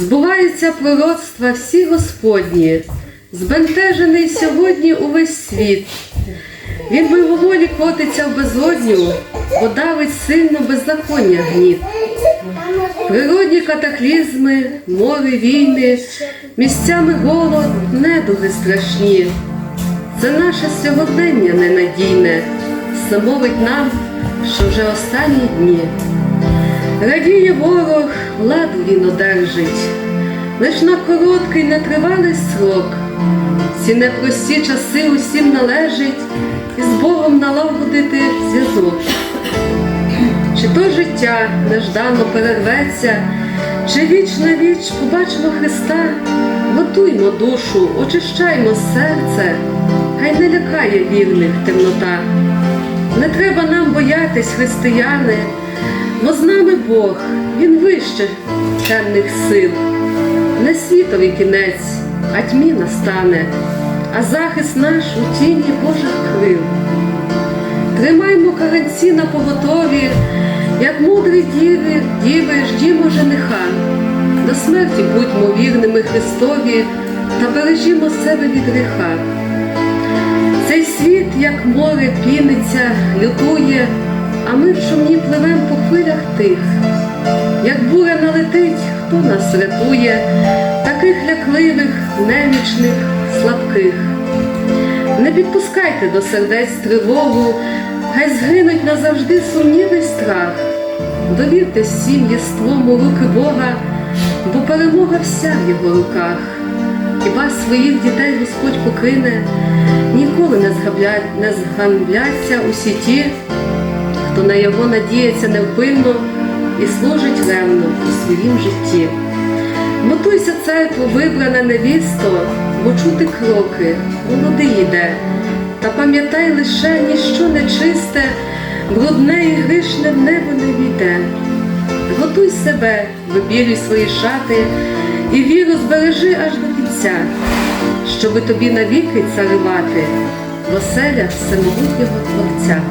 Збуваються пророцтва всі Господні, збентежений сьогодні увесь світ. Він мимоволі котиться в безодню, бо давить сильно беззаконня гніт. Природні катаклізми, мови, війни, місцями голод, недуги страшні. Це наше сьогодення ненадійне, все мовить нам, що вже останні дні. Радіє ворог, владу він одержить, лиш на короткий нетривалий срок. Ці непрості часи усім належить із Богом налагодити зв'язок. Чи то життя неждано перерветься, чи віч на віч побачимо Христа, готуймо душу, очищаймо серце, хай не лякає вірних темнота. Не треба нам боятись, християни, бо з нами Бог, Він вище темних сил. Не світовий кінець, а тьмі настане, а захист наш у тіні Божих крил. Тримаймо каганці на поготові, як мудрі діви, діви ждімо жениха. До смерті будьмо вірними Христові та бережімо себе від гріха. Цей світ, як море, піниться, лютує, а ми в шумні пливем по хвилях тих. Як буря налетить, хто нас рятує, таких лякливих, немічних, слабких. Не підпускайте до сердець тривогу, хай згинуть назавжди сумнівий страх. Довірте всім єством у руки Бога, бо перемога вся в його руках. Хіба своїх дітей Господь покине, ніколи не зганбляться усі ті, хто на його надіється невпинно і служить ревно у своїм житті. Готуйся, церкву, вибрана невісто, бо чути кроки, молодий іде. Та пам'ятай лише ніщо нечисте, брудне і грішне в небо не війде. Готуй себе, вибілюй свої шати і віру збережи аж до кінця, щоби тобі навіки царювати в оселях всемогутнього Творця.